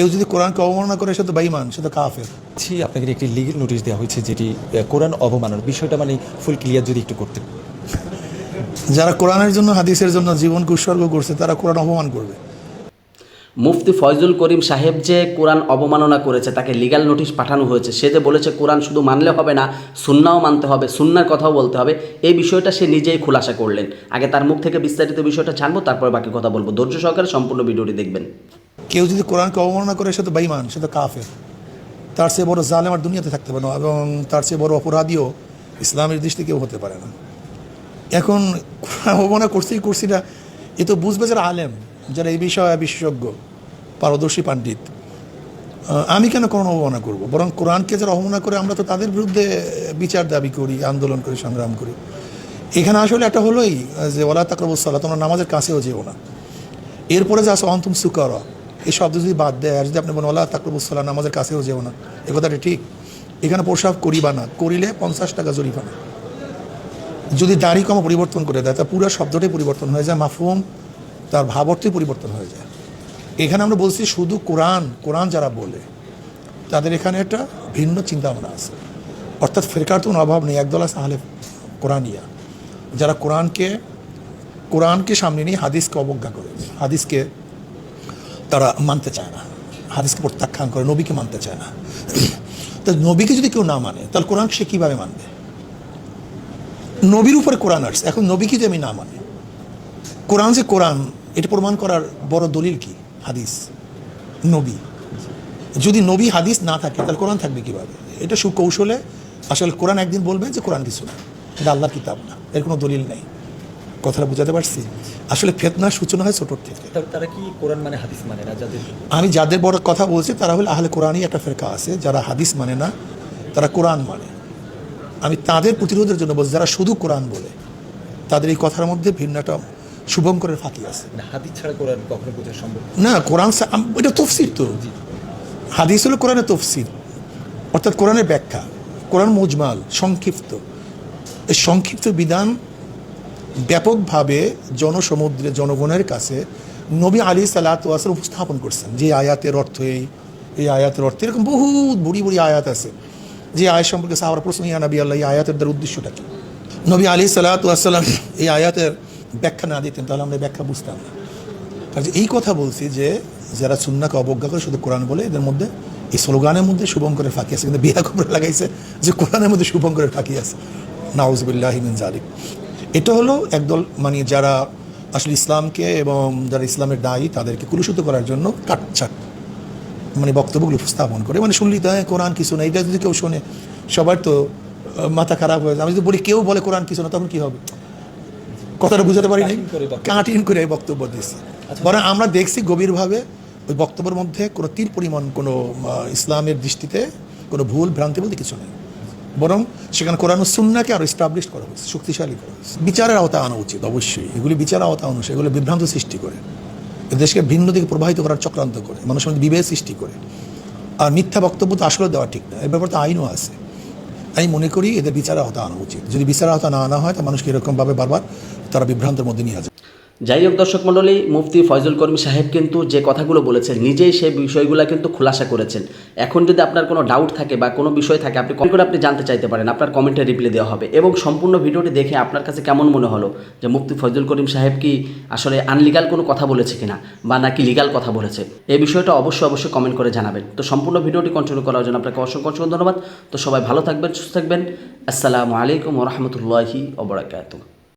কেউ যদি কোরআনকে অবমাননা করে সে তো বেঈমান সে তো কাফের। ছি আপনাকে একটি লিগেল নোটিশ দেওয়া হয়েছে যেটি কোরআন অবমাননার বিষয়টা মানে ফুল ক্লিয়ার যদি একটু করতেন যারা কোরআনের জন্য হাদিসের জন্য জীবনকে উৎসর্গ করছে তারা কোরআন অপমান করবে। মুফতি ফয়জুল করিম সাহেব যে কোরআন অবমাননা করেছে তাকে লিগ্যাল নোটিশ পাঠানো হয়েছে সে যে বলেছে কোরআন শুধু মানলে হবে না সুন্নাও মানতে হবে সুন্নার কথাও বলতে হবে এই বিষয়টা সে নিজেই খোলাসা করলেন। আগে তার মুখ থেকে বিস্তারিত বিষয়টা জানব তারপরে বাকি কথা বলব। ধৈর্য সহকারে সম্পূর্ণ ভিডিওটি দেখবেন। কেউ যদি কোরআনকে অবমাননা করে, সে তো বেঈমান, সে তো কাফের। তার চেয়ে বড় জালেম আর দুনিয়াতে থাকতে পারে না, এবং তার চেয়ে বড় অপরাধীও ইসলামের দৃষ্টি কেউ হতে পারে না। এখন অবমাননা করছি করছি না, এ তো বুঝবে যারা আলেম, যারা এই বিষয়ে বিশেষজ্ঞ, পারদর্শী পণ্ডিত। আমি কেন কোরআন অবমাননা করব? বরং কোরআনকে যারা অবমাননা করে, আমরা তো তাদের বিরুদ্ধে বিচার দাবি করি, আন্দোলন করি, সংগ্রাম করি। এখানে আসলে একটা হলোই, যে ওলা তাকরবুসাল্লাহ তোমরা নামাজের কাছেও যেও না। এরপরে যে আসো অন্তম সুকর। এই শব্দ যদি বাদ দেয়, আর যদি আপনি বলেন ওলা তাকরবুসাল্লাহ নামাজের কাছেও যেও না। এ কথাটা ঠিক। এখানে প্রসাব করিবা না, করিলে পঞ্চাশ টাকা জরিমানা। যদি দাড়ি কমা পরিবর্তন করে দেয়, তা পুরো শব্দটাই পরিবর্তন হয়ে যায়, মাফহুম, তার ভাব অর্থই পরিবর্তন হয়ে যায়। এখানে আমরা বলছি শুধু কোরআন কোরআন যারা বলে, তাদের এখানে একটা ভিন্ন চিন্তা ভাবনা আছে। অর্থাৎ ফেরকার তো কোনো অভাব নেই, একদল আছে আহলে কোরআনিয়া, যারা কোরআনকে কোরআনকে সামনে নিয়ে হাদিসকে অবজ্ঞা করে, হাদিসকে তারা মানতে চায় না। হাদিসকে প্রত্যাখ্যান করে, নবীকে মানতে চায় না। তা নবীকে যদি কেউ না মানে তাহলে কোরআন সে কীভাবে মানবে? নবীর উপরে কোরআন আসছে, এখন নবীকে যদি আমি না মানি, কোরআন যে কোরআন, এটা প্রমাণ করার বড় দলিল কি? হাদিস, নবী। যদি নবী হাদিস না থাকে, তাহলে কোরআন থাকবে কীভাবে? এটা সুকৌশলে আসলে কোরআন একদিন বলবে যে কোরআন কিছু না, এটা আল্লাহর কিতাব না, এর কোনো দলিল নেই। কথাটা বুঝাতে পারছি? আসলে ফেতনার সূচনা হয় ছোটোর থেকে। তারা কি কোরআন মানে হাদিস মানে না যাদের? আমি যাদের বড় কথা বলছি তারা হলে আহলে কোরআনই একটা ফেরকা আছে যারা হাদিস মানে না তারা কোরআন মানে। আমি তাদের প্রতিরোধের জন্য বলছি যারা শুধু কোরআন বলে তাদের এই কথার মধ্যে ভিন্ন একটা শুভঙ্করের ফাঁকি আছে। হাদিস ছাড়া কোরআন কখনো বোঝা সম্ভব না। কোরআন এটা তফসির তো। হাদিস হলো কোরআনের তফসির। অর্থাৎ কোরআনের ব্যাখ্যা কোরআন মুজমাল সংক্ষিপ্ত। এই সংক্ষিপ্ত বিধান ব্যাপকভাবে জনসমুদ্রে জনগণের কাছে নবী আলী সালাত ওয়াসাল উপস্থাপন করছেন। যে আয়াতের অর্থ এই এই আয়াতের অর্থ এরকম বহুত বুড়ি বুড়ি আয়াত আছে। যে আয়াত সম্পর্কে সাহাবার প্রশ্ন, ইয়া নবী আল্লাহ, এই আয়াতের দ্বারা উদ্দেশ্যটা কি? নবী আলী সালাত ওয়াসাল্লাম এই আয়াতের ব্যাখ্যা না দিতেন, তাহলে আমরা ব্যাখ্যা বুঝতাম না। কাজে এই কথা বলছি যে যারা সুন্নাকে অবজ্ঞা করে, শুধু কোরআন বলে, এদের মধ্যে এই স্লোগানের মধ্যে শুভঙ্করের ফাঁকি আছে। কিন্তু বিয়া খবর লাগাইছে যে কোরআনের মধ্যে শুভঙ্করের ফাঁকি আছে। নাউজবিল্লাহ মিন জালিক এটা হলো একদল মানে যারা আসলে ইসলামকে এবং যারা ইসলামের দায়ী তাদেরকে কুলুষিত করার জন্য কাটছাট মানে বক্তব্যগুলো উপস্থাপন করে। মানে শুনলি তো হ্যাঁ, কোরআন কিছু না এটা যদি কেউ শোনে সবার তো মাথা খারাপ হয়ে যায়। আমি যদি বলি কেউ বলে কোরআন কিছু না তখন কি হবে? কথাটা বুঝাতে পারি নাই কাটিং করে বক্তব্য। কাটিং করে বরং আমরা দেখছি গভীরভাবে ওই বক্তব্যের মধ্যে কোনো তিল পরিমাণ কোনো ইসলামের দৃষ্টিতে কোনো ভুল ভ্রান্তি বলতে কিছু নেই। বরং সেখানে কোরআন সুন্নাকে আরও এস্টাবলিশ করা হয়েছে শক্তিশালী করা হয়েছে। বিচারের আওতায় আনা উচিত অবশ্যই। এগুলি বিচারের আওতা উচিত, এগুলো বিভ্রান্ত সৃষ্টি করে। এ দেশকে ভিন্ন দিকে প্রবাহিত করার চক্রান্ত করে মানুষের মধ্যে বিভেদ সৃষ্টি করে। আর মিথ্যা বক্তব্য তো আসলে দেওয়া ঠিক না এর ব্যাপারে তো আইনও আছে। আমি মনে করি এদের বিচারের আওতা আনা উচিত। যদি বিচারের আওতা না আনা হয় তা মানুষকে এরকমভাবে বারবার তারা বিভ্রান্তের মধ্যে নিয়ে আসে যাই হোক দর্শক মণ্ডলী, মুফতি ফয়জুল করিম সাহেব কিন্তু যে কথাগুলো বলেছেন, নিজেই সেই বিষয়গুলো কিন্তু খোলাসা করেছেন। এখন যদি আপনার কোনো ডাউট থাকে বা কোনো বিষয় থাকে, আপনি কমেন্ট করে আপনি জানতে চাইতে পারেন, আপনার কমেন্টে রিপ্লাই দেওয়া হবে। এবং সম্পূর্ণ ভিডিওটি দেখে আপনার কাছে কেমন মনে হলো? যে মুফতি ফয়জুল করিম সাহেব কি আসলে আনলিগাল কোনো কথা বলেছে কিনা, বা নাকি লিগাল কথা বলেছে? এই বিষয়টা অবশ্যই অবশ্যই কমেন্ট করে জানাবেন। তো সম্পূর্ণ ভিডিওটি কন্টিনিউ করার জন্য আপনাকে অসংখ্য অসংখ্য ধন্যবাদ। তো সবাই ভালো থাকবেন, সুস্থ থাকবেন। আসসালামু আলাইকুম রহমতুল্লাহি ওবরাকাতুহ